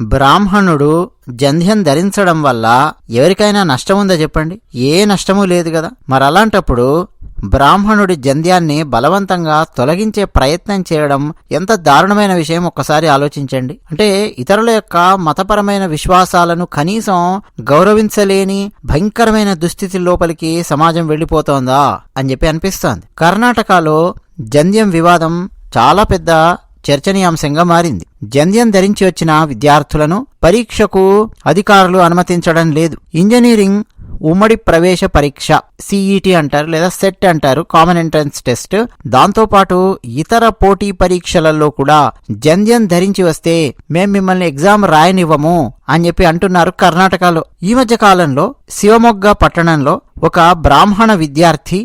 బ్రాహ్మణుడు జంధ్యం ధరించడం వల్ల ఎవరికైనా నష్టం ఉందా చెప్పండి? ఏ నష్టమూ లేదు కదా. మరి అలాంటప్పుడు బ్రాహ్మణుడి జంధ్యాన్ని బలవంతంగా తొలగించే ప్రయత్నం చేయడం ఎంత దారుణమైన విషయం ఒక్కసారి ఆలోచించండి. అంటే ఇతరుల యొక్క మతపరమైన విశ్వాసాలను కనీసం గౌరవించలేని భయంకరమైన దుస్థితి లోపలికి సమాజం వెళ్ళిపోతోందా అని చెప్పి అనిపిస్తోంది. కర్ణాటకలో జంధ్యం వివాదం చాలా పెద్ద చర్చనీయాంశంగా మారింది. జంధ్యం ధరించి వచ్చిన విద్యార్థులను పరీక్షకు అధికారులు అనుమతించడం లేదు. ఇంజనీరింగ్ ఉమ్మడి ప్రవేశ పరీక్ష సిఈటి అంటారు లేదా సెట్ అంటారు కామన్ ఎంట్రన్స్ టెస్ట్ దాంతోపాటు ఇతర పోటీ పరీక్షలలో కూడా జంధ్యం ధరించి వస్తే మేం మిమ్మల్ని ఎగ్జామ్ రాయనివ్వము అని చెప్పి అంటున్నారు కర్ణాటకలో. ఈ మధ్య కాలంలో శివమొగ్గ పట్టణంలో ఒక బ్రాహ్మణ విద్యార్థి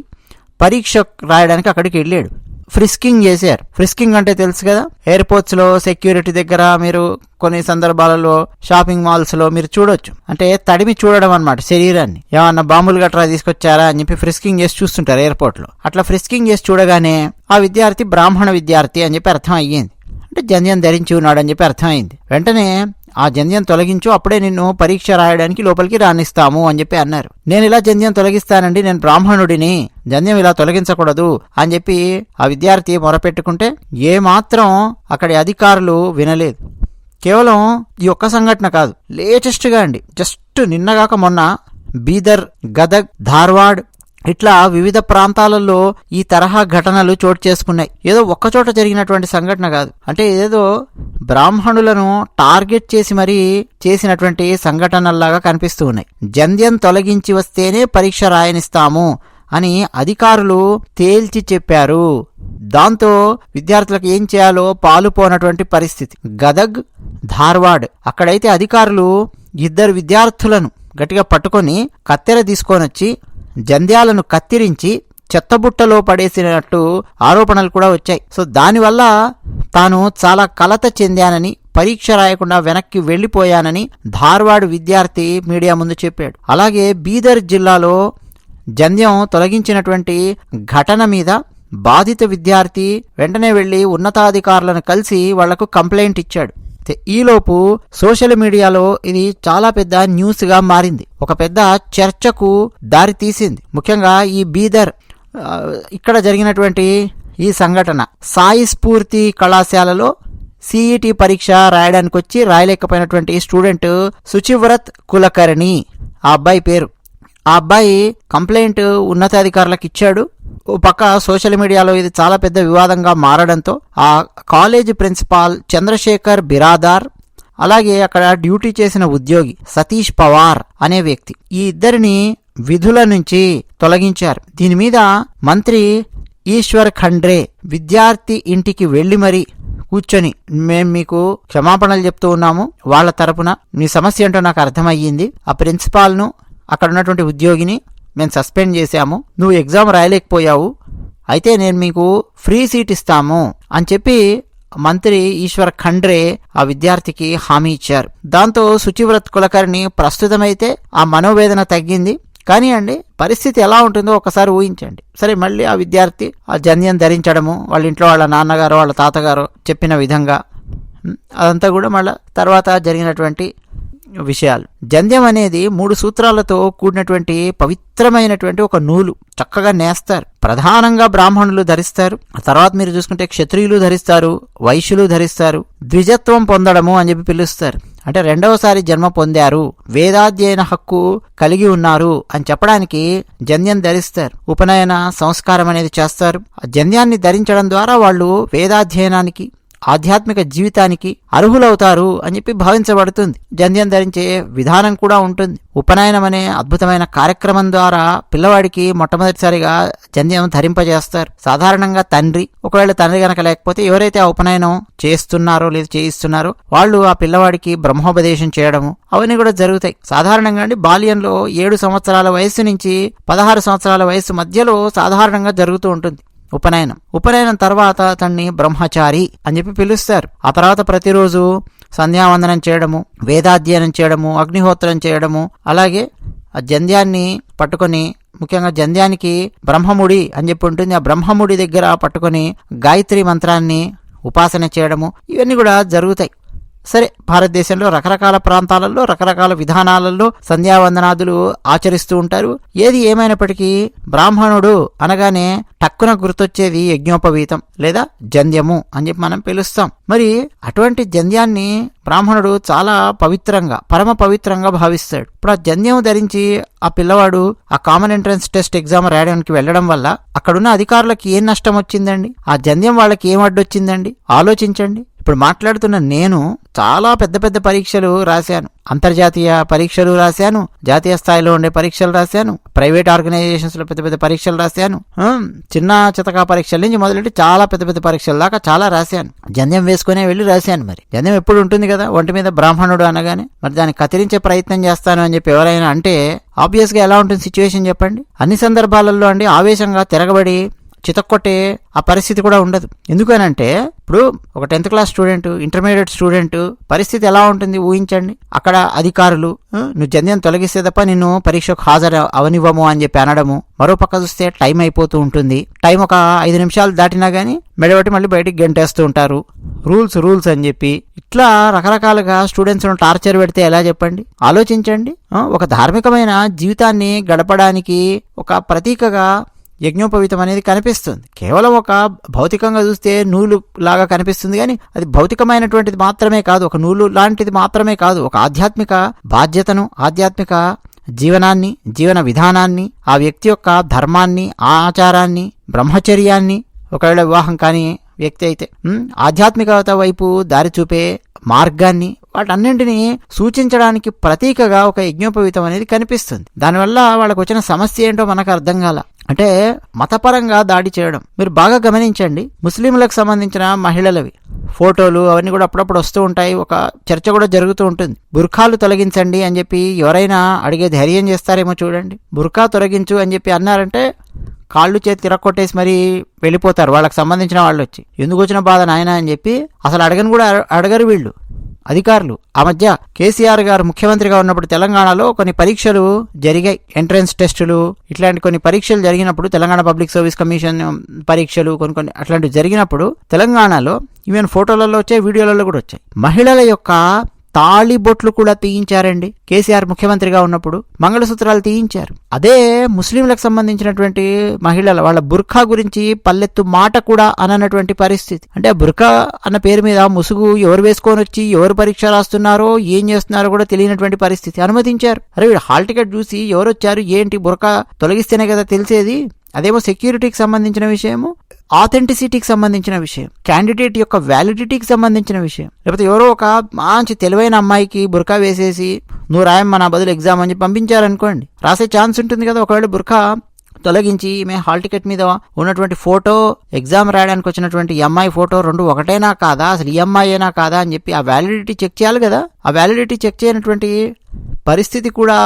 పరీక్ష రాయడానికి అక్కడికి వెళ్ళాడు. ఫ్రిస్కింగ్ చేశారు. ఫ్రిస్కింగ్ అంటే తెలుసు కదా? ఎయిర్పోర్ట్స్లో సెక్యూరిటీ దగ్గర మీరు కొన్ని సందర్భాలలో షాపింగ్ మాల్స్లో మీరు చూడొచ్చు. అంటే తడిమి చూడడం అనమాట శరీరాన్ని. ఏమన్నా బాంబులు గట్రా తీసుకొచ్చారా అని చెప్పి ఫ్రిస్కింగ్ చేసి చూస్తుంటారు ఎయిర్పోర్ట్లో అట్లా ఫ్రిస్కింగ్ చేసి చూడగానే ఆ విద్యార్థి బ్రాహ్మణ విద్యార్థి అని చెప్పి అర్థం అయ్యింది. అంటే జంధ్యం ధరించి ఉన్నాడు అని చెప్పి అర్థమైంది వెంటనే ఆ జంధ్యం తొలగించు అప్పుడే నిన్ను పరీక్ష రాయడానికి లోపలికి రాణిస్తాము అని చెప్పి అన్నారు. నేను ఇలా జంధ్యం తొలగిస్తానండి నేను బ్రాహ్మణుడిని జంధ్యం ఇలా తొలగించకూడదు అని చెప్పి ఆ విద్యార్థి మొరపెట్టుకుంటే ఏమాత్రం అక్కడి అధికారులు వినలేదు. కేవలం ఈ ఒక్క సంఘటన కాదు లేటెస్ట్గా అండి. జస్ట్ నిన్నగాక మొన్న బీదర్ గదగ్ ధార్వాడ్ ఇట్లా వివిధ ప్రాంతాలలో ఈ తరహా ఘటనలు చోటు చేసుకున్నాయి. ఏదో ఒక్కచోట జరిగినటువంటి సంఘటన కాదు. అంటే ఏదో బ్రాహ్మణులను టార్గెట్ చేసి మరీ చేసినటువంటి సంఘటనల్లాగా కనిపిస్తూ ఉన్నాయి. జంధ్యం తొలగించి వస్తేనే పరీక్ష రాయనిస్తాము అని అధికారులు తేల్చి చెప్పారు. దాంతో విద్యార్థులకు ఏం చేయాలో పాలుపోనటువంటి పరిస్థితి. గదగ్ ధార్వాడ్ అక్కడైతే అధికారులు ఇద్దరు విద్యార్థులను గట్టిగా పట్టుకొని కత్తెర తీసుకొని వచ్చి జంధ్యాలను కత్తిరించి చెత్తబుట్టలో పడేసినట్టు ఆరోపణలు కూడా వచ్చాయి. సో దానివల్ల తాను చాలా కలత చెందానని పరీక్ష రాయకుండా వెనక్కి వెళ్ళిపోయానని ధార్వాడ్ విద్యార్థి మీడియా ముందు చెప్పాడు. అలాగే బీదర్ జిల్లాలో జంధ్యం తొలగించినటువంటి ఘటన మీద బాధిత విద్యార్థి వెంటనే వెళ్ళి ఉన్నతాధికారులను కలిసి వాళ్ళకు కంప్లైంట్ ఇచ్చాడు. ఈలోపు సోషల్ మీడియాలో ఇది చాలా పెద్ద న్యూస్గా మారింది. ఒక పెద్ద చర్చకు దారి తీసింది. ముఖ్యంగా ఈ బీదర్ ఇక్కడ జరిగినటువంటి ఈ సంఘటన. సాయి స్ఫూర్తి కళాశాలలో సిఈటి పరీక్ష రాయడానికి వచ్చి రాయలేకపోయినటువంటి స్టూడెంట్ సుచివ్రత్ కులకర్ణి. ఆ అబ్బాయి పేరు ఆ అబ్బాయి కంప్లైంట్ ఉన్నతాధికారులకు ఇచ్చాడు. ఓ పక్క సోషల్ మీడియాలో ఇది చాలా పెద్ద వివాదంగా మారడంతో ఆ కాలేజీ ప్రిన్సిపాల్ చంద్రశేఖర్ బిరాదార్ అలాగే అక్కడ డ్యూటీ చేసిన ఉద్యోగి సతీష్ పవార్ అనే వ్యక్తి ఈ ఇద్దరిని విధుల నుంచి తొలగించారు. దీని మీద మంత్రి ఈశ్వర్ ఖండ్రే విద్యార్థి ఇంటికి వెళ్ళి మరి కూర్చొని మేము మీకు క్షమాపణలు చెప్తూ ఉన్నాము. వాళ్ళ తరపున మీ సమస్య ఏంటో నాకు అర్థమయ్యింది. ఆ ప్రిన్సిపాల్ను అక్కడ ఉన్నటువంటి ఉద్యోగిని మేము సస్పెండ్ చేశాము. నువ్వు ఎగ్జామ్ రాయలేకపోయావు. అయితే నేను మీకు ఫ్రీ సీట్ ఇస్తాము అని చెప్పి మంత్రి ఈశ్వర్ ఖండ్రే ఆ విద్యార్థికి హామీ ఇచ్చారు. దాంతో శుచివ్రత్ కులకర్ణి ప్రస్తుతమైతే ఆ మనోవేదన తగ్గింది. కానీ అండి పరిస్థితి ఎలా ఉంటుందో ఒకసారి ఊహించండి. సరే మళ్ళీ ఆ విద్యార్థి ఆ జన్యం ధరించడము వాళ్ళ ఇంట్లో వాళ్ళ నాన్నగారు వాళ్ళ తాతగారు చెప్పిన విధంగా అదంతా కూడా మళ్ళీ తర్వాత జరిగినటువంటి విషయాలు. జంధ్యం అనేది మూడు సూత్రాలతో కూడినటువంటి పవిత్రమైనటువంటి ఒక నూలు. చక్కగా నేస్తారు. ప్రధానంగా బ్రాహ్మణులు ధరిస్తారు. తర్వాత మీరు చూసుకుంటే క్షత్రియులు ధరిస్తారు. వైశ్యులు ధరిస్తారు. ద్విజత్వం పొందడము అని చెప్పి పిలుస్తారు. అంటే రెండవసారి జన్మ పొందారు. వేదాధ్యయన హక్కు కలిగి ఉన్నారు అని చెప్పడానికి జంధ్యం ధరిస్తారు. ఉపనయన సంస్కారం అనేది చేస్తారు. ఆ జన్యాన్ని ధరించడం ద్వారా వాళ్ళు వేదాధ్యయనానికి ఆధ్యాత్మిక జీవితానికి అర్హులవుతారు అని చెప్పి భావించబడుతుంది. జంధ్యం ధరించే విధానం కూడా ఉంటుంది. ఉపనయనం అనే అద్భుతమైన కార్యక్రమం ద్వారా పిల్లవాడికి మొట్టమొదటిసారిగా జంధ్యం ధరింపజేస్తారు. సాధారణంగా తండ్రి ఒకవేళ తండ్రి గనక లేకపోతే ఎవరైతే ఆ ఉపనయనం చేస్తున్నారో లేదా చేయిస్తున్నారో వాళ్ళు ఆ పిల్లవాడికి బ్రహ్మోపదేశం చేయడము అవన్నీ కూడా జరుగుతాయి. సాధారణంగా అండి బాల్యంలో ఏడు సంవత్సరాల వయసు నుంచి పదహారు సంవత్సరాల వయసు మధ్యలో సాధారణంగా జరుగుతూ ఉంటుంది. ఉపనయనం. ఉపనయనం తర్వాత అతన్ని బ్రహ్మచారి అని చెప్పి పిలుస్తారు. ఆ తర్వాత ప్రతిరోజు సంధ్యావందనం చేయడము వేదాధ్యయనం చేయడము అగ్నిహోత్రం చేయడము అలాగే ఆ జంధ్యాన్ని పట్టుకొని ముఖ్యంగా జంధ్యానికి బ్రహ్మముడి అని చెప్పి ఉంటుంది. ఆ బ్రహ్మముడి దగ్గర పట్టుకొని గాయత్రి మంత్రాన్ని ఉపాసన చేయడము ఇవన్నీ కూడా జరుగుతాయి. సరే భారతదేశంలో రకరకాల ప్రాంతాలలో రకరకాల విధానాలలో సంధ్యావందనాదులు ఆచరిస్తూ ఉంటారు. ఏది ఏమైనప్పటికీ బ్రాహ్మణుడు అనగానే టక్కున గుర్తొచ్చేది యజ్ఞోపవీతం లేదా జంధ్యము అని చెప్పి మనం పిలుస్తాం. మరి అటువంటి జంధ్యాన్ని బ్రాహ్మణుడు చాలా పవిత్రంగా పరమ పవిత్రంగా భావిస్తాడు. ఇప్పుడు ఆ జంధ్యం ధరించి ఆ పిల్లవాడు ఆ కామన్ ఎంట్రన్స్ టెస్ట్ ఎగ్జామ్ రాయడానికి వెళ్ళడం వల్ల అక్కడున్న అధికారులకు ఏం నష్టం వచ్చిందండి? ఆ జంధ్యం వాళ్ళకి ఏం అడ్డొచ్చిందండి? ఆలోచించండి. ఇప్పుడు మాట్లాడుతున్న నేను చాలా పెద్ద పెద్ద పరీక్షలు రాశాను. అంతర్జాతీయ పరీక్షలు రాశాను. జాతీయ స్థాయిలో ఉండే పరీక్షలు రాశాను. ప్రైవేట్ ఆర్గనైజేషన్స్లో పెద్ద పెద్ద పరీక్షలు రాశాను. చిన్న చితకా పరీక్షల నుంచి మొదలెట్టి చాలా పెద్ద పెద్ద పరీక్షల దాకా చాలా రాశాను. జంధ్యం వేసుకునే వెళ్ళి రాశాను మరి. జంధ్యం ఎప్పుడు ఉంటుంది కదా? ఒంటి మీద బ్రాహ్మణుడు అనగానే. మరి దాన్ని కత్తిరించే ప్రయత్నం చేస్తాను అని చెప్పి ఎవరైనా అంటే ఆబ్వియస్గా ఎలా ఉంటుంది సిచ్యువేషన్ చెప్పండి? అన్ని సందర్భాలలో అండి ఆవేశంగా తిరగబడి చితక్కొట్టే ఆ పరిస్థితి కూడా ఉండదు. ఎందుకనంటే ఇప్పుడు ఒక tenth class student intermediate student పరిస్థితి ఎలా ఉంటుంది? ఊహించండి. అక్కడ అధికారులు నువ్వు జంధ్యం తొలగిస్తే తప్ప నిన్ను పరీక్షకు హాజరు అవనివ్వము అని చెప్పి అనడము. మరో పక్క చూస్తే టైం అయిపోతూ ఉంటుంది. టైం ఒక ఐదు నిమిషాలు దాటినా కానీ మెడబట్టి మళ్ళీ బయటికి గెంటేస్తూ ఉంటారు. రూల్స్ రూల్స్ అని చెప్పి. ఇట్లా రకరకాలుగా స్టూడెంట్స్ను టార్చర్ పెడితే ఎలా చెప్పండి? ఆలోచించండి. ఒక ధార్మికమైన జీవితాన్ని గడపడానికి ఒక ప్రతీకగా యజ్ఞోపవీతం అనేది కనిపిస్తుంది. కేవలం ఒక భౌతికంగా చూస్తే నూలు లాగా కనిపిస్తుంది కానీ అది భౌతికమైనటువంటిది మాత్రమే కాదు ఒక నూలు లాంటిది మాత్రమే కాదు ఒక ఆధ్యాత్మిక బాధ్యతను ఆధ్యాత్మిక జీవనాన్ని జీవన విధానాన్ని ఆ వ్యక్తి యొక్క ధర్మాన్ని ఆచారాన్ని బ్రహ్మచర్యాన్ని ఒకవేళ వివాహం కాని వ్యక్తి అయితే ఆధ్యాత్మికత వైపు దారి చూపే మార్గాన్ని వాటన్నింటినీ సూచించడానికి ప్రతీకగా ఒక యజ్ఞోపవీతం అనేది కనిపిస్తుంది. దానివల్ల వాళ్ళకు వచ్చిన సమస్య ఏంటో మనకు అర్థం కాల. అంటే మతపరంగా దాడి చేయడం. మీరు బాగా గమనించండి. ముస్లింలకు సంబంధించిన మహిళలవి. ఫోటోలు అవన్నీ కూడా అప్పుడప్పుడు వస్తూ ఉంటాయి. ఒక చర్చ కూడా జరుగుతూ ఉంటుంది. బుర్ఖాలు తొలగించండి అని చెప్పి ఎవరైనా అడిగే ధైర్యం చేస్తారేమో చూడండి. బుర్ఖా తొలగించు అని చెప్పి అన్నారంటే కాళ్ళు చేతి తిరక్కొట్టేసి మరీ వెళ్ళిపోతారు. వాళ్ళకి సంబంధించిన వాళ్ళు వచ్చి ఎందుకు వచ్చిన బాధ నాయన అని చెప్పి అసలు అడగను కూడా అడగరు వీళ్ళు. అధికారులు. ఆ మధ్య కేసీఆర్ గారు ముఖ్యమంత్రిగా ఉన్నప్పుడు తెలంగాణలో కొన్ని పరీక్షలు జరిగాయి. ఎంట్రన్స్ టెస్టులు ఇట్లాంటి కొన్ని పరీక్షలు జరిగినప్పుడు తెలంగాణ పబ్లిక్ సర్వీస్ కమిషన్ పరీక్షలు కొన్ని కొన్ని అట్లాంటివి జరిగినప్పుడు తెలంగాణలో ఈవెన్ ఫోటోలలో వచ్చాయి వీడియోలలో కూడా వచ్చాయి. మహిళల యొక్క తాళి బొట్లు కూడా తీయించారండి. కేసీఆర్ ముఖ్యమంత్రిగా ఉన్నప్పుడు మంగళసూత్రాలు తీయించారు. అదే ముస్లింలకు సంబంధించినటువంటి మహిళల వాళ్ళ బుర్ఖా గురించి పల్లెత్తు మాట కూడా అననటువంటి పరిస్థితి. అంటే బుర్ఖా అన్న పేరు మీద ముసుగు ఎవరు వేసుకొని వచ్చి ఎవరు పరీక్ష రాస్తున్నారో ఏం చేస్తున్నారో కూడా తెలియనటువంటి పరిస్థితి అనుమతించారు. అరే వీడు హాల్ టికెట్ చూసి ఎవరు వచ్చారు ఏంటి బుర్ఖా తొలగిస్తేనే కదా తెలిసేది? అదేమో సెక్యూరిటీకి సంబంధించిన విషయము ఆథెంటిసిటీకి సంబంధించిన విషయం క్యాండిడేట్ యొక్క వ్యాలిడిటీకి సంబంధించిన విషయం. లేకపోతే ఎవరో ఒక మంచి తెలివైన అమ్మాయికి బుర్కా వేసేసి నువ్వు రాయమ్మ నా బదులు ఎగ్జామ్ అని పంపించారనుకోండి. రాసే ఛాన్స్ ఉంటుంది కదా ఒకవేళ బుర్కా తొలగించి ఈమె హాల్ టికెట్ మీద ఉన్నటువంటి ఫోటో ఎగ్జామ్ రాయడానికి వచ్చినటువంటి ఈ అమ్మాయి ఫోటో రెండు ఒకటేనా కాదా అసలు ఈ అమ్మాయేనా కాదా అని చెప్పి ఆ వ్యాలిడిటీ చెక్ చేయాలి కదా. ఆ వ్యాలిడిటీ చెక్ చేయనటువంటి పరిస్థితి కూడా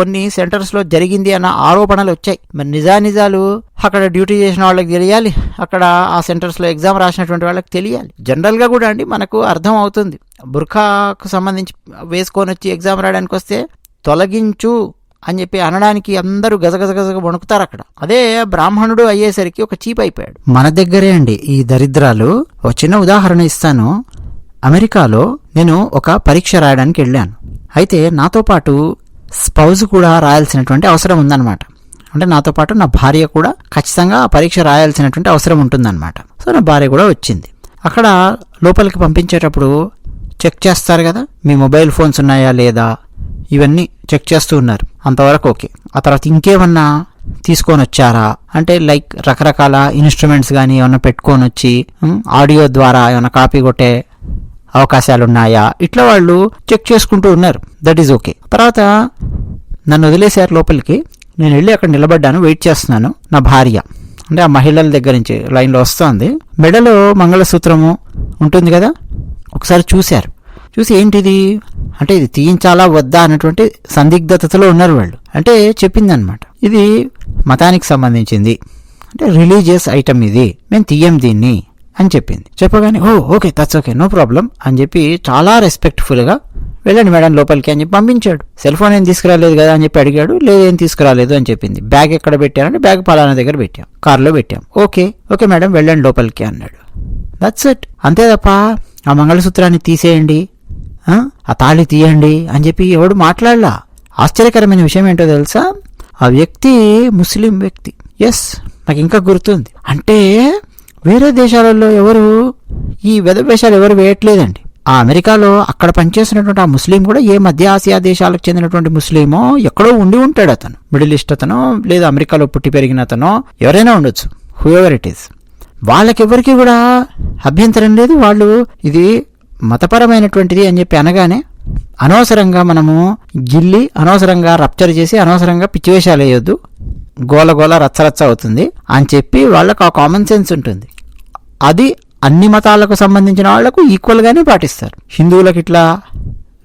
కొన్ని సెంటర్స్లో జరిగింది అన్న ఆరోపణలు వచ్చాయి. మరి నిజానిజాలు అక్కడ డ్యూటీ చేసిన వాళ్ళకి తెలియాలి. అక్కడ ఆ సెంటర్స్లో ఎగ్జామ్ రాసినటువంటి వాళ్ళకి తెలియాలి. జనరల్గా కూడా అండి మనకు అర్థం అవుతుంది. బుర్ఖాకు సంబంధించి వేసుకొని వచ్చి ఎగ్జామ్ రాయడానికి వస్తే తొలగించు అని చెప్పి అనడానికి అందరూ గజగజగజగా వణుకుతారు అక్కడ. అదే బ్రాహ్మణుడు అయ్యేసరికి ఒక చీప్ అయిపోయాడు. మన దగ్గరే అండి ఈ దరిద్రాలు. ఒక చిన్న ఉదాహరణ ఇస్తాను. అమెరికాలో నేను ఒక పరీక్ష రాయడానికి వెళ్ళాను. అయితే నాతో పాటు స్పౌజ్ కూడా రాయాల్సినటువంటి అవసరం ఉందన్నమాట. అంటే నాతో పాటు నా భార్య కూడా ఖచ్చితంగా ఆ పరీక్ష రాయాల్సినటువంటి అవసరం ఉంటుందన్నమాట. సో నా భార్య కూడా వచ్చింది. అక్కడ లోపలికి పంపించేటప్పుడు చెక్ చేస్తారు కదా మీ మొబైల్ ఫోన్స్ ఉన్నాయా లేదా? ఇవన్నీ చెక్ చేస్తూ ఉన్నారు. అంతవరకు ఓకే. ఆ తర్వాత ఇంకేమన్నా తీసుకొని వచ్చారా అంటే లైక్ రకరకాల ఇన్స్ట్రుమెంట్స్ కానీ ఏమన్నా పెట్టుకొని వచ్చి ఆడియో ద్వారా ఏమైనా కాపీ కొట్టే అవకాశాలు ఉన్నాయా ఇట్లా వాళ్ళు చెక్ చేసుకుంటూ ఉన్నారు. దట్ ఈజ్ ఓకే తర్వాత నన్ను వదిలేశారు లోపలికి. నేను వెళ్ళి అక్కడ నిలబడ్డాను వెయిట్ చేస్తున్నాను. నా భార్య అంటే ఆ మహిళల దగ్గర నుంచి లైన్లో వస్తుంది. మెడలో మంగళసూత్రము ఉంటుంది కదా? ఒకసారి చూశారు. చూసి ఏంటిది? అంటే ఇది తీయించాలా వద్దా అన్నటువంటి సందిగ్ధతలో ఉన్నారు వాళ్ళు. అంటే చెప్పిందనమాట ఇది మతానికి సంబంధించింది. అంటే రిలీజియస్ ఐటమ్ ఇది. మేము తీయం దీన్ని. అని చెప్పింది. చెప్పగానే ఓ okay that's okay no problem అని చెప్పి చాలా రెస్పెక్ట్ఫుల్గా వెళ్ళండి మేడం లోపలికి అని చెప్పి పంపించాడు. సెల్ ఫోన్ ఏం తీసుకురాలేదు కదా అని చెప్పి అడిగాడు. లేదు ఏం తీసుకురాలేదు అని చెప్పింది. బ్యాగ్ ఎక్కడ పెట్టారంటే బ్యాగ్ పలానా దగ్గర పెట్టాం కార్లో పెట్టాం. ఓకే ఓకే మేడం వెళ్ళండి లోపలికి అన్నాడు. దట్స్ ఇట్ అంతే తప్ప ఆ మంగళసూత్రాన్ని తీసేయండి ఆ, ఆ తాళి తీయండి అని చెప్పి ఎవడు మాట్లాడలా. ఆశ్చర్యకరమైన విషయం ఏంటో తెలుసా? ఆ వ్యక్తి ముస్లిం వ్యక్తి. ఎస్ నాకు ఇంకా గుర్తుంది. అంటే వేరే దేశాలలో ఎవరు ఈ వెధవేషాలు ఎవరు వేయట్లేదండి. ఆ అమెరికాలో అక్కడ పనిచేసినటువంటి ఆ ముస్లిం కూడా ఏ మధ్య ఆసియా దేశాలకు చెందినటువంటి ముస్లిమో ఎక్కడో ఉండి ఉంటాడు అతను. మిడిల్ ఈస్ట్ అతనో లేదా అమెరికాలో పుట్టి పెరిగిన అతనో ఎవరైనా ఉండొచ్చు. హూఎవర్ ఇట్ ఈస్ వాళ్ళకెవరికి కూడా అభ్యంతరం లేదు. వాళ్ళు ఇది మతపరమైనటువంటిది అని చెప్పి అనగానే అనవసరంగా మనము గిల్లి అనవసరంగా రప్చర్ చేసి అనవసరంగా పిచ్చివేషాలు వేయొద్దు. గోల గోల రచ్చరచ్చ అవుతుంది అని చెప్పి వాళ్ళకు ఆ కామన్ సెన్స్ ఉంటుంది. అది అన్ని మతాలకు సంబంధించిన వాళ్ళకు ఈక్వల్గానే పాటిస్తారు. హిందువులకు ఇట్లా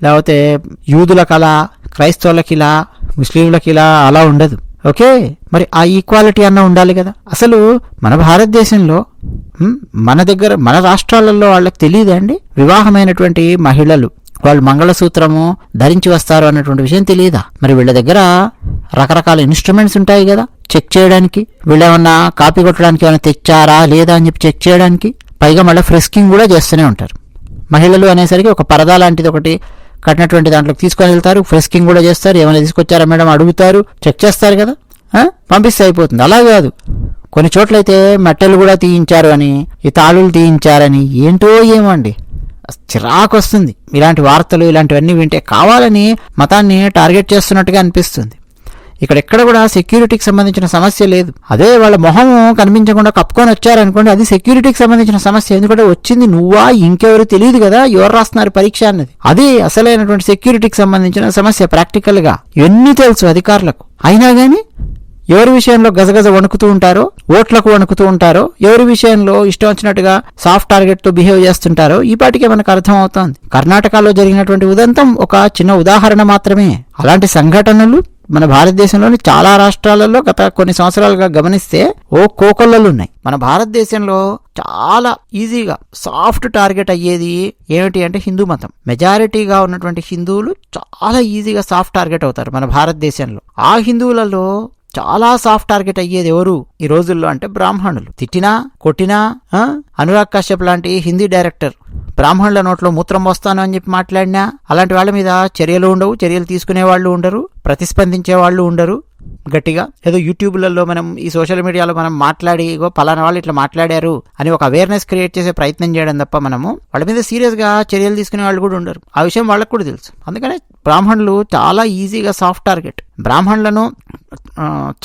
లేకపోతే యూదులకు అలా క్రైస్తవులకి ఇలా ముస్లింలకు ఇలా అలా ఉండదు. ఓకే? మరి ఆ ఈక్వాలిటీ అన్న ఉండాలి కదా. అసలు మన భారతదేశంలో మన దగ్గర మన రాష్ట్రాలలో వాళ్ళకి తెలియదండి వివాహమైనటువంటి మహిళలు వాళ్ళు మంగళసూత్రము ధరించి వస్తారు అన్నటువంటి విషయం తెలియదా? మరి వీళ్ళ దగ్గర రకరకాల ఇన్స్ట్రుమెంట్స్ ఉంటాయి కదా చెక్ చేయడానికి. వీళ్ళేమన్నా కాపీ కొట్టడానికి ఏమైనా తెచ్చారా లేదా అని చెప్పి చెక్ చేయడానికి. పైగా మళ్ళీ ఫ్రెస్కింగ్ కూడా చేస్తూనే ఉంటారు. మహిళలు అనేసరికి ఒక పరదా లాంటిది ఒకటి కట్టినటువంటి దాంట్లోకి తీసుకొని వెళ్తారు. ఫ్రెస్కింగ్ కూడా చేస్తారు. ఏమైనా తీసుకొచ్చారా మేడం అడుగుతారు. చెక్ చేస్తారు కదా. పంపిస్తే అయిపోతుంది. అలా కాదు. కొన్ని చోట్లయితే మెట్టలు కూడా తీయించారు అని ఈ తాళులు తీయించారని ఏంటో ఏమండి చిరాకు వస్తుంది ఇలాంటి వార్తలు ఇలాంటివన్నీ వింటే కావాలని మతాన్ని టార్గెట్ చేస్తున్నట్టుగా అనిపిస్తుంది. ఇక్కడెక్కడ కూడా సెక్యూరిటీకి సంబంధించిన సమస్య లేదు. అదే వాళ్ళ మొహం కనిపించకుండా కప్పుకొని వచ్చారనుకోండి అది సెక్యూరిటీకి సంబంధించిన సమస్య. ఎందుకంటే వచ్చింది నువ్వా ఇంకెవరు తెలియదు కదా ఎవరు రాస్తున్నారు పరీక్ష అన్నది. అది అసలైనటువంటి సెక్యూరిటీకి సంబంధించిన సమస్య ప్రాక్టికల్గా ఎన్ని తెలుసు అధికారులకు. అయినా కానీ ఎవరి విషయంలో గజగజ వణుకుతూ ఉంటారో ఓట్లకు వణుకుతూ ఉంటారో ఎవరి విషయంలో ఇష్టం వచ్చినట్టుగా సాఫ్ట్ టార్గెట్తో బిహేవ్ చేస్తుంటారో ఈ పాటికే మనకు అర్థం అవుతోంది కర్ణాటకలో జరిగినటువంటి ఉదంతం ఒక చిన్న ఉదాహరణ మాత్రమే. అలాంటి సంఘటనలు మన భారతదేశంలోని చాలా రాష్ట్రాలలో గత కొన్ని సంవత్సరాలుగా గమనిస్తే ఓ కోకొల్లలు ఉన్నాయి. మన భారతదేశంలో చాలా ఈజీగా సాఫ్ట్ టార్గెట్ అయ్యేది ఏమిటి అంటే హిందూ మతం. మెజారిటీగా ఉన్నటువంటి హిందువులు చాలా ఈజీగా సాఫ్ట్ టార్గెట్ అవుతారు మన భారతదేశంలో. ఆ హిందువులలో చాలా సాఫ్ట్ టార్గెట్ అయ్యేది ఎవరు ఈ రోజుల్లో అంటే బ్రాహ్మణులు. తిట్టినా కొట్టినా అనురాగ్ కశ్యప్ లాంటి హిందీ డైరెక్టర్ బ్రాహ్మణుల నోట్లో మూత్రం వస్తాను అని చెప్పి మాట్లాడినా అలాంటి వాళ్ళ మీద చర్యలు ఉండవు చర్యలు తీసుకునే వాళ్ళు ఉండరు ప్రతిస్పందించే వాళ్ళు ఉండరు. గట్టిగా ఏదో యూట్యూబ్లలో మనం ఈ సోషల్ మీడియాలో మనం మాట్లాడి ఇగో పలానా వాళ్ళు ఇట్లా మాట్లాడారు అని ఒక అవేర్నెస్ క్రియేట్ చేసే ప్రయత్నం చేయడం తప్ప మనము వాళ్ళ మీద సీరియస్గా చర్యలు తీసుకునే వాళ్ళు కూడా ఉండరు. ఆ విషయం వాళ్ళకు కూడా తెలుసు. అందుకనే బ్రాహ్మణులు చాలా ఈజీగా సాఫ్ట్ టార్గెట్ బ్రాహ్మణులను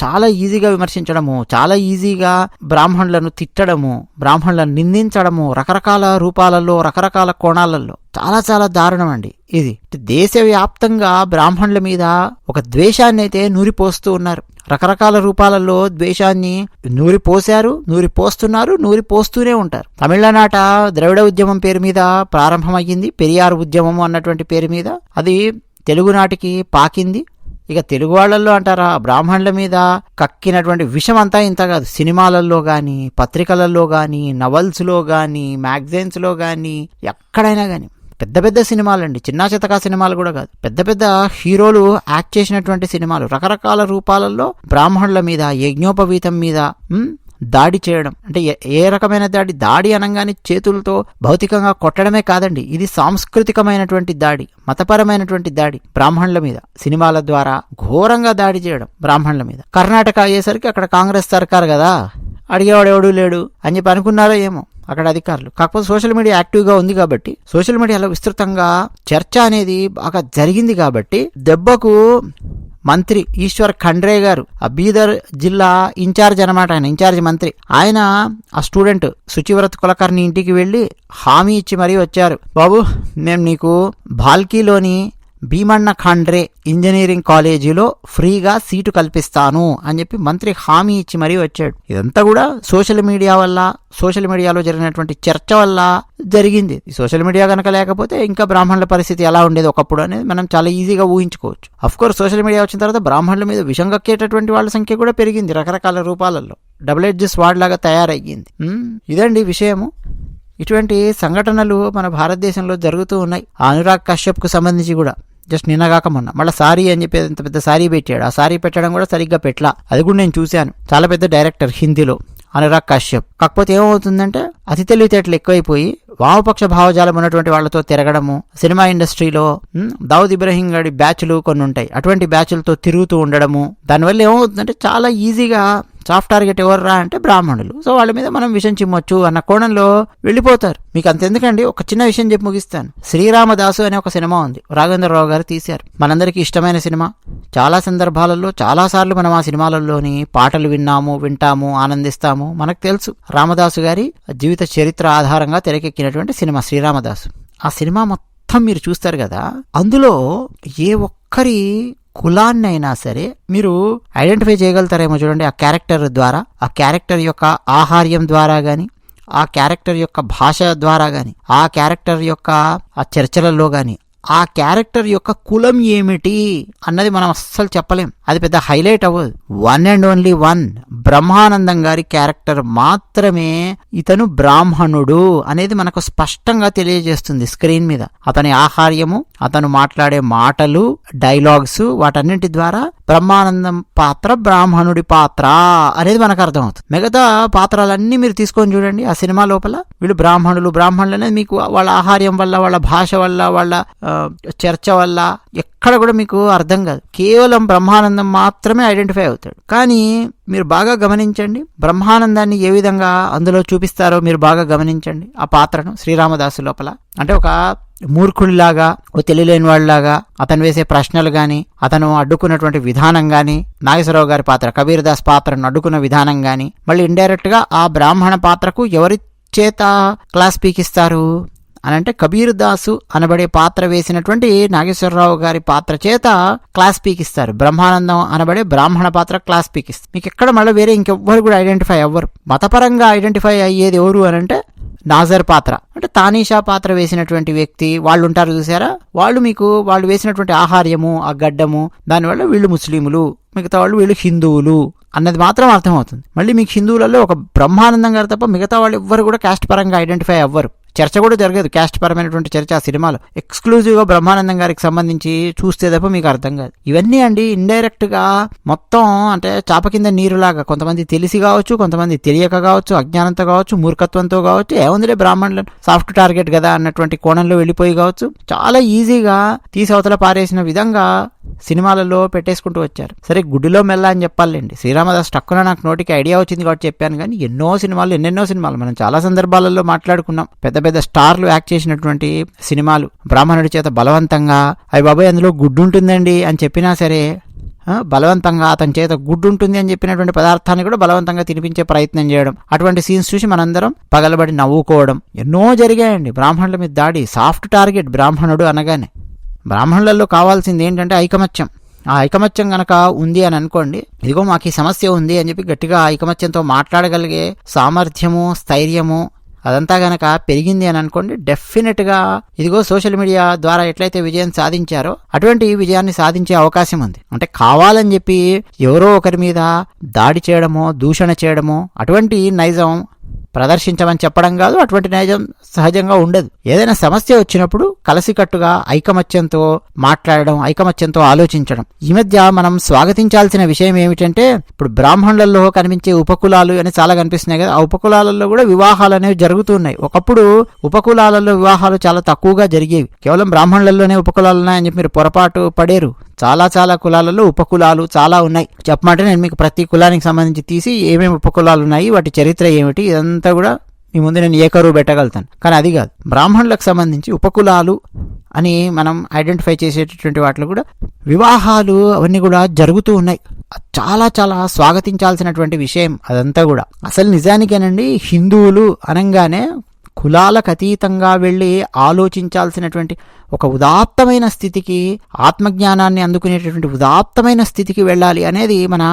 చాలా ఈజీగా విమర్శించడము చాలా ఈజీగా బ్రాహ్మణులను తిట్టడము బ్రాహ్మణులను నిందించడము రకరకాల రూపాలలో రకరకాల కోణాలలో. చాలా చాలా దారుణం అండి ఇది. దేశవ్యాప్తంగా బ్రాహ్మణుల మీద ఒక ద్వేషాన్ని అయితే నూరిపోస్తూ ఉన్నారు. రకరకాల రూపాలలో ద్వేషాన్ని నూరిపోశారు నూరిపోస్తున్నారు నూరిపోస్తూనే ఉంటారు. తమిళనాట ద్రవిడ ఉద్యమం పేరు మీద ప్రారంభమయ్యింది పెరియార్ ఉద్యమం అన్నటువంటి పేరు మీద. అది తెలుగునాటికి పాకింది. ఇక తెలుగు వాళ్ళల్లో అంటారా? బ్రాహ్మణుల మీద కక్కినటువంటి విషం అంతా ఇంత కాదు. సినిమాలలో కానీ పత్రికలలో కానీ నవల్స్లో కానీ మ్యాగజైన్స్లో కానీ ఎక్కడైనా కానీ పెద్ద పెద్ద సినిమాలండి. చిన్న చితకా సినిమాలు కూడా కాదు. పెద్ద పెద్ద హీరోలు యాక్ట్ చేసినటువంటి సినిమాలు రకరకాల రూపాలలో బ్రాహ్మణుల మీద యజ్ఞోపవీతం మీద దాడి చేయడం. అంటే ఏ- ఏ రకమైన దాడి? దాడి అనగానే చేతులతో భౌతికంగా కొట్టడమే కాదండి. ఇది సాంస్కృతికమైనటువంటి దాడి మతపరమైనటువంటి దాడి బ్రాహ్మణుల మీద. సినిమాల ద్వారా ఘోరంగా దాడి చేయడం బ్రాహ్మణుల మీద. కర్ణాటక అయ్యేసరికి అక్కడ కాంగ్రెస్ సర్కార్ కదా. అడిగేవాడు ఎవడూ లేడు. అని చెప్పి అనుకున్నారో ఏమో అక్కడ అధికారులు. కాకపోతే సోషల్ మీడియా యాక్టివ్గా ఉంది కాబట్టి సోషల్ మీడియాలో విస్తృతంగా చర్చ అనేది బాగా జరిగింది కాబట్టి దెబ్బకు మంత్రి ఈశ్వర్ ఖండ్రే గారు. ఆ బీదర్ జిల్లా ఇన్ఛార్జ్ అనమాట ఆయన ఇన్ఛార్జ్ మంత్రి. ఆయన ఆ స్టూడెంట్ శుచివ్రత్ కులకర్ణి ఇంటికి వెళ్ళి హామీ ఇచ్చి మరీ వచ్చారు. బాబు మేము నీకు భాల్కీలోని భీమన్న ఖాండ్రే ఇంజనీరింగ్ కాలేజీలో ఫ్రీగా సీటు కల్పిస్తాను అని చెప్పి మంత్రి హామీ ఇచ్చి మరీ వచ్చాడు. ఇదంతా కూడా సోషల్ మీడియా వల్ల సోషల్ మీడియాలో జరిగినటువంటి చర్చ వల్ల జరిగింది. సోషల్ మీడియా కనుక లేకపోతే ఇంకా బ్రాహ్మణుల పరిస్థితి ఎలా ఉండేది ఒకప్పుడు అనేది మనం చాలా ఈజీగా ఊహించుకోవచ్చు. అఫ్ కోర్స్ సోషల్ మీడియా వచ్చిన తర్వాత బ్రాహ్మణుల మీద విషం కక్కేటటువంటి వాళ్ళ సంఖ్య కూడా పెరిగింది రకరకాల రూపాలలో. డబుల్ ఎడ్జెస్ వాడ్ లాగా తయారయ్యింది. ఇదండి విషయము. ఇటువంటి సంఘటనలు మన భారతదేశంలో జరుగుతూ ఉన్నాయి. అనురాగ్ కశ్యప్కు సంబంధించి కూడా. జస్ట్ నిన్నగాక మొన్న. మళ్ళీ సారీ అని చెప్పి ఇంత పెద్ద సారీ పెట్టాడు. ఆ సారీ పెట్టడం కూడా సరిగ్గా పెట్టలా. అది కూడా నేను చూశాను. చాలా పెద్ద డైరెక్టర్ హిందీలో. అనురాగ్ కశ్యప్. కాకపోతే ఏమవుతుందంటే అతి తెలివితేటలు ఎక్కువైపోయి వామపక్ష భావజాలం ఉన్నటువంటి వాళ్ళతో తిరగడము సినిమా ఇండస్ట్రీలో దావుద్ ఇబ్రహీం గారి బ్యాచ్లు కొన్ని ఉంటాయి అటువంటి బ్యాచ్లతో తిరుగుతూ ఉండడము. దానివల్ల ఏమవుతుందంటే చాలా ఈజీగా సాఫ్ట్ టార్గెట్ ఎవర్రా అంటే బ్రాహ్మణులు. సో వాళ్ళ మీద మనం విషయం చిమ్మొచ్చు అన్న కోణంలో వెళ్ళిపోతారు. మీకు అంతెందుకండి ఒక చిన్న విషయం చెప్పి ముగిస్తాను. శ్రీరామదాసు అనే ఒక సినిమా ఉంది. రాఘవేంద్రరావు గారు తీశారు. మనందరికీ ఇష్టమైన సినిమా. చాలా సందర్భాలలో చాలా సార్లు మనం ఆ సినిమాలలోని పాటలు విన్నాము వింటాము ఆనందిస్తాము. మనకు తెలుసు. రామదాసు గారి జీవిత చరిత్ర ఆధారంగా తెరకెక్కినటువంటి సినిమా శ్రీరామదాసు. ఆ సినిమా మొత్తం మీరు చూస్తారు కదా? అందులో ఏ ఒక్కరి కులాన్నైనా సరే మీరు ఐడెంటిఫై చేయగలుగుతారేమో చూడండి ఆ క్యారెక్టర్ ద్వారా ఆ క్యారెక్టర్ యొక్క ఆహార్యం ద్వారా కానీ ఆ క్యారెక్టర్ యొక్క భాష ద్వారా కానీ ఆ క్యారెక్టర్ యొక్క ఆ చర్చలలో కానీ ఆ క్యారెక్టర్ యొక్క కులం ఏమిటి అన్నది మనం అస్సలు చెప్పలేం. అది పెద్ద హైలైట్ అవ్వదు. One and only one. Brahmanandam గారి క్యారెక్టర్ మాత్రమే ఇతను బ్రాహ్మణుడు అనేది మనకు స్పష్టంగా తెలియజేస్తుంది స్క్రీన్ మీద. అతని ఆహార్యము అతను మాట్లాడే మాటలు డైలాగ్స్ వాటన్నింటి ద్వారా బ్రహ్మానందం పాత్ర బ్రాహ్మణుడి పాత్ర అనేది మనకు అర్థమవుతుంది. మిగతా పాత్రలన్నీ మీరు తీసుకొని చూడండి. ఆ సినిమా లోపల వీళ్ళు బ్రాహ్మణులు బ్రాహ్మణులు అనేది మీకు వాళ్ళ ఆహార్యం వల్ల వాళ్ళ భాష వల్ల వాళ్ళ చర్చ వల్ల ఎక్కడ కూడా మీకు అర్థం కాదు. కేవలం బ్రహ్మానందం మాత్రమే ఐడెంటిఫై అవుతాడు. కానీ మీరు బాగా గమనించండి బ్రహ్మానందాన్ని ఏ విధంగా అందులో చూపిస్తారో మీరు బాగా గమనించండి. ఆ పాత్రను శ్రీరామదాసు లోపల. అంటే ఒక మూర్ఖుడిలాగా ఓ తెలియలేని వాళ్ళలాగా అతను వేసే ప్రశ్నలు కానీ అతను అడ్డుకున్నటువంటి విధానం కానీ నాగేశ్వరరావు గారి పాత్ర కబీర్ దాస్ పాత్రను అడ్డుకున్న విధానం కానీ మళ్ళీ ఇండైరెక్ట్గా ఆ బ్రాహ్మణ పాత్రకు ఎవరి చేత క్లాస్ పీకిస్తారు? అని అంటే కబీర్ దాసు అనబడే పాత్ర వేసినటువంటి నాగేశ్వరరావు గారి పాత్ర చేత క్లాస్ పీకిస్తారు బ్రహ్మానందం అనబడే బ్రాహ్మణ పాత్ర క్లాస్ పీకిస్తారు మీకు ఎక్కడ మళ్ళీ వేరే ఇంకెవ్వరు కూడా ఐడెంటిఫై అవ్వరు. మతపరంగా ఐడెంటిఫై అయ్యేది ఎవరు అని అంటే నాజర్ పాత్ర. అంటే తానీషా పాత్ర వేసినటువంటి వ్యక్తి వాళ్ళు ఉంటారు చూసారా? వాళ్ళు మీకు వాళ్ళు వేసినటువంటి ఆహార్యము ఆ గడ్డము దానివల్ల వీళ్ళు ముస్లిములు మిగతా వాళ్ళు వీళ్ళు హిందువులు అన్నది మాత్రం అర్థమవుతుంది. మళ్ళీ మీకు హిందువులలో ఒక బ్రహ్మానందం గారు తప్ప మిగతా వాళ్ళు ఎవ్వరు కూడా క్యాస్ట్ పరంగా ఐడెంటిఫై అవ్వరు. చర్చ కూడా జరగదు. క్యాస్ట్ పరమైనటువంటి చర్చ ఆ సినిమాలో. ఎక్స్క్లూజివ్గా బ్రహ్మానందం గారికి సంబంధించి చూస్తే తప్ప మీకు అర్థం కాదు. ఇవన్నీ అండి ఇండైరెక్ట్గా మొత్తం అంటే చాప కింద నీరులాగా కొంతమంది తెలిసి కావచ్చు కొంతమంది తెలియక కావచ్చు అజ్ఞానంతో కావచ్చు మూర్ఖత్వంతో కావచ్చు ఏముందిలే బ్రాహ్మణులు సాఫ్ట్ టార్గెట్ కదా అన్నటువంటి కోణంలో వెళ్ళిపోయి కావచ్చు. చాలా ఈజీగా తీసి అవతల పారేసిన విధంగా సినిమాలలో పెట్టేసుకుంటూ వచ్చారు. సరే గుడిలో మెల్ల అని చెప్పాలండి. శ్రీరామదాస్ టక్కున నాకు నోటికి ఐడియా వచ్చింది కాబట్టి చెప్పాను కానీ ఎన్నో సినిమాలు ఎన్నెన్నో సినిమాలు మనం చాలా సందర్భాలలో మాట్లాడుకున్నాం. పెద్ద పెద్ద స్టార్లు యాక్ట్ చేసినటువంటి సినిమాలు. బ్రాహ్మణుడి చేత బలవంతంగా అవి బాబాయ్ అందులో గుడ్డు ఉంటుందండి అని చెప్పినా సరే బలవంతంగా అతని చేత గుడ్డు ఉంటుంది అని చెప్పినటువంటి పదార్థాన్ని కూడా బలవంతంగా తినిపించే ప్రయత్నం చేయడం అటువంటి సీన్స్ చూసి మనందరం పగలబడి నవ్వుకోవడం ఎన్నో జరిగాయండి. బ్రాహ్మణుల మీద దాడి సాఫ్ట్ టార్గెట్ బ్రాహ్మణుడు అనగానే. బ్రాహ్మణులలో కావాల్సింది ఏంటంటే ఐకమత్యం. ఆ ఐకమత్యం గనక ఉంది అని అనుకోండి ఇదిగో మాకు ఈ సమస్య ఉంది అని చెప్పి గట్టిగా ఐకమత్యంతో మాట్లాడగలిగే సామర్థ్యము స్థైర్యము అదంతా గనక పెరిగింది అని అనుకోండి డెఫినెట్గా ఇదిగో సోషల్ మీడియా ద్వారా ఎట్లయితే విజయం సాధించారో అటువంటి విజయాన్ని సాధించే అవకాశం ఉంది. అంటే కావాలని చెప్పి ఎవరో ఒకరి మీద దాడి చేయడమో దూషణ చేయడమో అటువంటి నైజం ప్రదర్శించమని చెప్పడం కాదు అటువంటి నైజం సహజంగా ఉండదు. ఏదైనా సమస్య వచ్చినప్పుడు కలిసికట్టుగా ఐకమత్యంతో మాట్లాడడం ఐకమత్యంతో ఆలోచించడం. ఈ మధ్య మనం స్వాగతించాల్సిన విషయం ఏమిటంటే ఇప్పుడు బ్రాహ్మణులలో కనిపించే ఉపకులాలు అని చాలా కనిపిస్తున్నాయి కదా. ఆ ఉపకులాలలో కూడా వివాహాలు అనేవి జరుగుతున్నాయి ఒకప్పుడు ఉపకులాలలో వివాహాలు చాలా తక్కువగా జరిగేవి. కేవలం బ్రాహ్మణులలోనే ఉపకులాలు ఉన్నాయని చెప్పి మీరు పొరపాటు పడేరు. చాలా చాలా కులాలలో ఉపకులాలు చాలా ఉన్నాయి. చెప్పమంటే నేను మీకు ప్రతి కులానికి సంబంధించి తీసి ఏమేమి ఉపకులాలు ఉన్నాయి వాటి చరిత్ర ఏమిటి ఇదంతా కూడా మీ ముందు నేను ఏకరువు పెట్టగలుగుతాను. కానీ అది కాదు. బ్రాహ్మణులకు సంబంధించి ఉపకులాలు అని మనం ఐడెంటిఫై చేసేటటువంటి వాటిలో కూడా వివాహాలు అవన్నీ కూడా జరుగుతూ ఉన్నాయి. చాలా చాలా స్వాగతించాల్సినటువంటి విషయం అదంతా కూడా. అసలు నిజానికేనండి హిందువులు అనగానే కులాలకు అతీతంగా వెళ్ళి ఆలోచించాల్సినటువంటి ఒక ఉదాత్తమైన స్థితికి ఆత్మజ్ఞానాన్ని అందుకునేటటువంటి ఉదాత్తమైన స్థితికి వెళ్ళాలి అనేది మన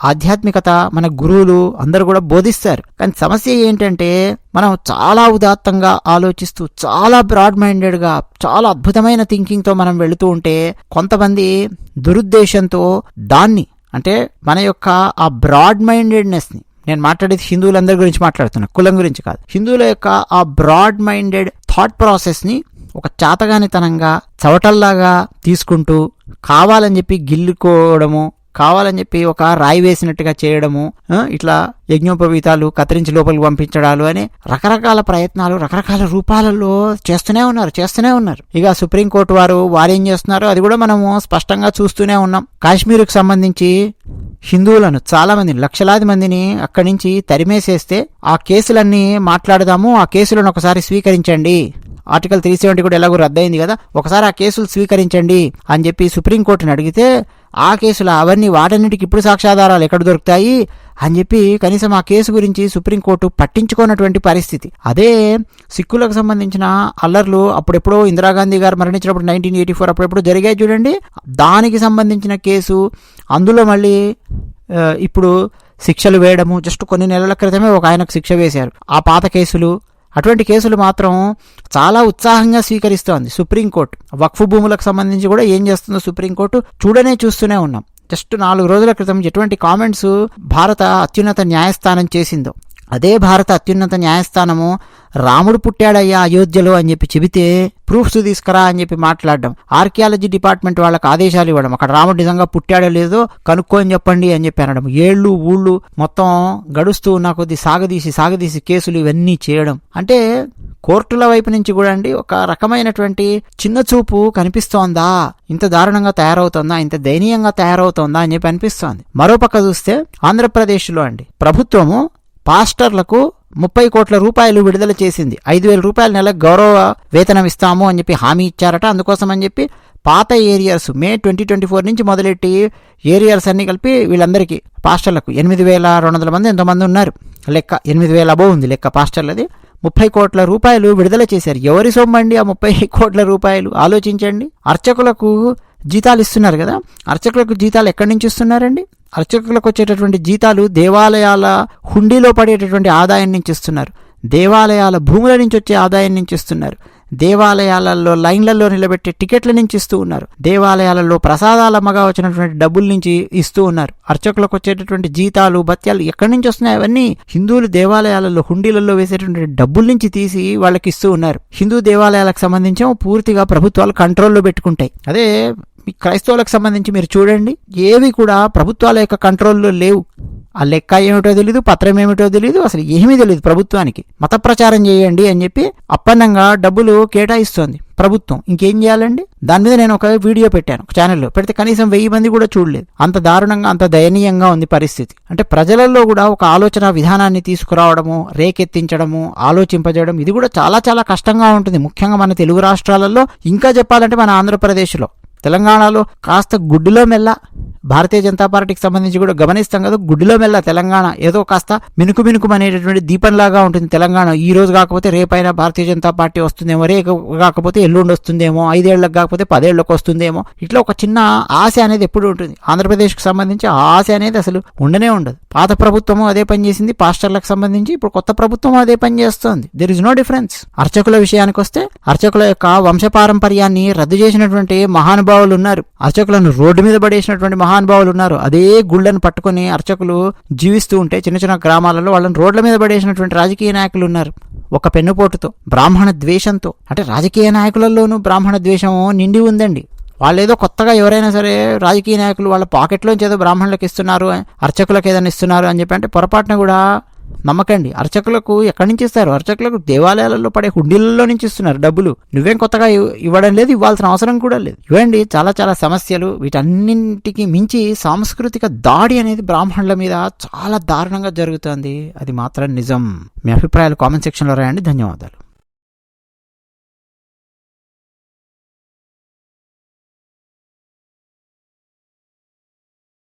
ఆధ్యాత్మికత మన గురువులు అందరూ కూడా బోధిస్తారు. కానీ సమస్య ఏంటంటే మనం చాలా ఉదాత్తంగా ఆలోచిస్తూ చాలా బ్రాడ్ మైండెడ్గా చాలా అద్భుతమైన థింకింగ్తో మనం వెళుతూ ఉంటే కొంతమంది దురుద్దేశంతో దాన్ని అంటే మన యొక్క ఆ బ్రాడ్ మైండెడ్నెస్ని నేను మాట్లాడేది హిందువులందరి గురించి మాట్లాడుతున్నా కులం గురించి కాదు. హిందువుల యొక్క ఆ బ్రాడ్ మైండెడ్ థాట్ ప్రాసెస్ని ఒక చాతగానితనంగా చవటల్లాగా తీసుకుంటూ కావాలని చెప్పి గిల్లుకోవడము కావాలని చెప్పి ఒక రాయి వేసినట్టుగా చేయడము ఇట్లా యజ్ఞోపవీతాలు కత్తిరించి లోపలికి పంపించడాలు అని రకరకాల ప్రయత్నాలు రకరకాల రూపాలలో చేస్తూనే ఉన్నారు చేస్తూనే ఉన్నారు. ఇక సుప్రీంకోర్టు వారు వారేం చేస్తున్నారో అది కూడా మనము స్పష్టంగా చూస్తూనే ఉన్నాం. కాశ్మీర్కి సంబంధించి హిందువులను చాలామంది లక్షలాది మందిని అక్కడి నుంచి తరిమేసేస్తే ఆ కేసులన్నీ మాట్లాడదాము ఆ కేసులను ఒకసారి స్వీకరించండి. ఆర్టికల్ త్రీ సెవెంటీ కూడా ఎలాగో రద్దయింది కదా ఒకసారి ఆ కేసులు స్వీకరించండి అని చెప్పి సుప్రీంకోర్టుని అడిగితే ఆ కేసులు అవన్నీ వాటన్నిటికి ఇప్పుడు సాక్ష్యాధారాలు ఎక్కడ దొరుకుతాయి అని చెప్పి కనీసం ఆ కేసు గురించి సుప్రీంకోర్టు పట్టించుకోనటువంటి పరిస్థితి. అదే సిక్కులకు సంబంధించిన అల్లర్లు అప్పుడెప్పుడో ఇందిరాగాంధీ గారు మరణించినప్పుడు నైన్టీన్ ఎయిటీ ఫోర్ అప్పుడెప్పుడు జరిగాయి చూడండి. దానికి సంబంధించిన కేసు అందులో మళ్ళీ ఇప్పుడు శిక్షలు వేయడము జస్ట్ కొన్ని నెలల క్రితమే ఒక ఆయనకు శిక్ష వేశారు. ఆ పాత కేసులు అటువంటి కేసులు మాత్రం చాలా ఉత్సాహంగా స్వీకరిస్తోంది. సుప్రీంకోర్టు వక్ఫ్ భూములకు సంబంధించి కూడా ఏం చేస్తుందో సుప్రీంకోర్టు చూడనే చూస్తూనే ఉన్నాం. జస్ట్ నాలుగు రోజుల క్రితం ఎటువంటి కామెంట్స్ భారత అత్యున్నత న్యాయస్థానం చేసిందో. అదే భారత అత్యున్నత న్యాయస్థానము రాముడు పుట్టాడయ్యా అయోధ్యలో అని చెప్పి చెబితే ప్రూఫ్స్ తీసుకురా అని చెప్పి మాట్లాడడం. ఆర్కియాలజీ డిపార్ట్మెంట్ వాళ్ళకి ఆదేశాలు ఇవ్వడం. అక్కడ రాముడు నిజంగా పుట్టాడో లేదో కనుక్కొని చెప్పండి అని చెప్పి అనడం. ఏళ్ళు ఊళ్ళు మొత్తం గడుస్తూ ఉన్న కొద్ది సాగదీసి సాగదీసి కేసులు ఇవన్నీ చేయడం. అంటే కోర్టుల వైపు నుంచి కూడా అండి ఒక రకమైనటువంటి చిన్న చూపు కనిపిస్తోందా? ఇంత దారుణంగా తయారవుతోందా? ఇంత దయనీయంగా తయారవుతోందా అని చెప్పి అనిపిస్తోంది. మరోపక్క చూస్తే ఆంధ్రప్రదేశ్లో అండి ప్రభుత్వము పాస్టర్లకు ముప్పై కోట్ల రూపాయలు విడుదల చేసింది. ఐదు వేల రూపాయల నెల గౌరవ వేతనం ఇస్తాము అని చెప్పి హామీ ఇచ్చారట. అందుకోసం అని చెప్పి పాత areas may twenty twenty four నుంచి మొదలెట్టి ఏరియాస్ అన్ని కలిపి వీళ్ళందరికీ పాస్టర్లకు ఎనిమిది వేల రెండు వందల మంది ఎంతోమంది ఉన్నారు. లెక్క ఎనిమిది వేల అబో ఉంది లెక్క పాస్టర్లది. ముప్పై కోట్ల రూపాయలు విడుదల చేశారు. ఎవరి సొమ్మండి ఆ ముప్పై కోట్ల రూపాయలు? ఆలోచించండి. అర్చకులకు జీతాలు ఇస్తున్నారు కదా. అర్చకులకు జీతాలు ఎక్కడి నుంచి ఇస్తున్నారండి? అర్చకులకు వచ్చేటటువంటి జీతాలు దేవాలయాల హుండీలో పడేటటువంటి ఆదాయం నుంచి ఇస్తున్నారు. దేవాలయాల భూముల నుంచి వచ్చే ఆదాయం నుంచి ఇస్తున్నారు. దేవాలయాలలో లైన్లలో నిలబెట్టి టికెట్ల నుంచి ఇస్తూ ఉన్నారు. దేవాలయాలలో ప్రసాదాల మగా వచ్చినటువంటి డబ్బుల నుంచి ఇస్తూ ఉన్నారు. అర్చకులకు వచ్చేటటువంటి జీతాలు భత్యాలు ఎక్కడి నుంచి వస్తున్నాయి? అవన్నీ హిందువులు దేవాలయాలలో హుండీలలో వేసేటటువంటి డబ్బుల నుంచి తీసి వాళ్ళకి ఇస్తూ ఉన్నారు. హిందూ దేవాలయాలకు సంబంధించి పూర్తిగా ప్రభుత్వాలు కంట్రోల్లో పెట్టుకుంటాయి. అదే మీ క్రైస్తవులకు సంబంధించి మీరు చూడండి. ఏవి కూడా ప్రభుత్వాల యొక్క కంట్రోల్లో లేవు. ఆ లెక్క ఏమిటో తెలియదు పత్రం ఏమిటో తెలియదు అసలు ఏమీ తెలియదు ప్రభుత్వానికి. మత ప్రచారం చేయండి అని చెప్పి అప్పన్నంగా డబ్బులు కేటాయిస్తోంది ప్రభుత్వం. ఇంకేం చేయాలండి? దాని మీద నేను ఒక వీడియో పెట్టాను ఛానల్లో. పెడితే కనీసం వెయ్యి మంది కూడా చూడలేదు. అంత దారుణంగా అంత దయనీయంగా ఉంది పరిస్థితి. అంటే ప్రజలలో కూడా ఒక ఆలోచన విధానాన్ని తీసుకురావడము రేకెత్తించడము ఆలోచింపజేయడం ఇది కూడా చాలా చాలా కష్టంగా ఉంటుంది. ముఖ్యంగా మన తెలుగు రాష్ట్రాలలో. ఇంకా చెప్పాలంటే మన ఆంధ్రప్రదేశ్లో. తెలంగాణలో కాస్త గుడ్డులో మెల్ల భారతీయ జనతా పార్టీకి సంబంధించి కూడా గమనిస్తాం కదా గుడ్డిలో మెల్ల తెలంగాణ ఏదో కాస్త మినుకు మినుకు అనేటటువంటి దీపంలాగా ఉంటుంది తెలంగాణ. ఈ రోజు కాకపోతే రేపైనా భారతీయ జనతా పార్టీ వస్తుందేమో రేపు కాకపోతే ఎల్లుండి వస్తుందేమో ఐదేళ్ళకు కాకపోతే పదేళ్ళకు వస్తుందేమో. ఇట్లా ఒక చిన్న ఆశ అనేది ఎప్పుడు ఉంటుంది? ఆంధ్రప్రదేశ్కి సంబంధించి ఆ ఆశ అనేది అసలు ఉండనే ఉండదు. పాత ప్రభుత్వము అదే పని చేసింది పాస్టర్లకు సంబంధించి ఇప్పుడు కొత్త ప్రభుత్వం అదే పని చేస్తోంది. దెర్ ఇస్ నో డిఫరెన్స్ అర్చకుల విషయానికి వస్తే అర్చకుల యొక్క వంశపారంపర్యాన్ని రద్దు చేసినటువంటి మహానుభావులు ఉన్నారు. అర్చకులను రోడ్డు మీద పడేసినటువంటి మహానుభావులు ఉన్నారు. అదే గుళ్ళను పట్టుకొని అర్చకులు జీవిస్తూ ఉంటే చిన్న చిన్న గ్రామాలలో వాళ్ళని రోడ్ల మీద పడేసినటువంటి రాజకీయ నాయకులు ఉన్నారు. ఒక పెన్నుపోటుతో బ్రాహ్మణ ద్వేషంతో. అంటే రాజకీయ నాయకులలోనూ బ్రాహ్మణ ద్వేషం నిండి ఉందండి. వాళ్ళు ఏదో కొత్తగా ఎవరైనా సరే రాజకీయ నాయకులు వాళ్ళ పాకెట్లోంచి ఏదో బ్రాహ్మణులకు ఇస్తున్నారు అర్చకులకు ఏదైనా ఇస్తున్నారు అని చెప్పి అంటే పొరపాటున కూడా నమ్మకండి. అర్చకులకు ఎక్కడి నుంచి ఇస్తారు? అర్చకులకు దేవాలయాలలో పడే హుండీలలో నుంచి ఇస్తున్నారు డబ్బులు. నువ్వేం కొత్తగా ఇవ్వడం లేదు ఇవ్వాల్సిన అవసరం కూడా లేదు. ఇవ్వండి చాలా చాలా సమస్యలు. వీటన్నింటికి మించి సాంస్కృతిక దాడి అనేది బ్రాహ్మణుల మీద చాలా దారుణంగా జరుగుతుంది. అది మాత్రం నిజం. మీ అభిప్రాయాలు కామెంట్ సెక్షన్లో రాయండి. ధన్యవాదాలు.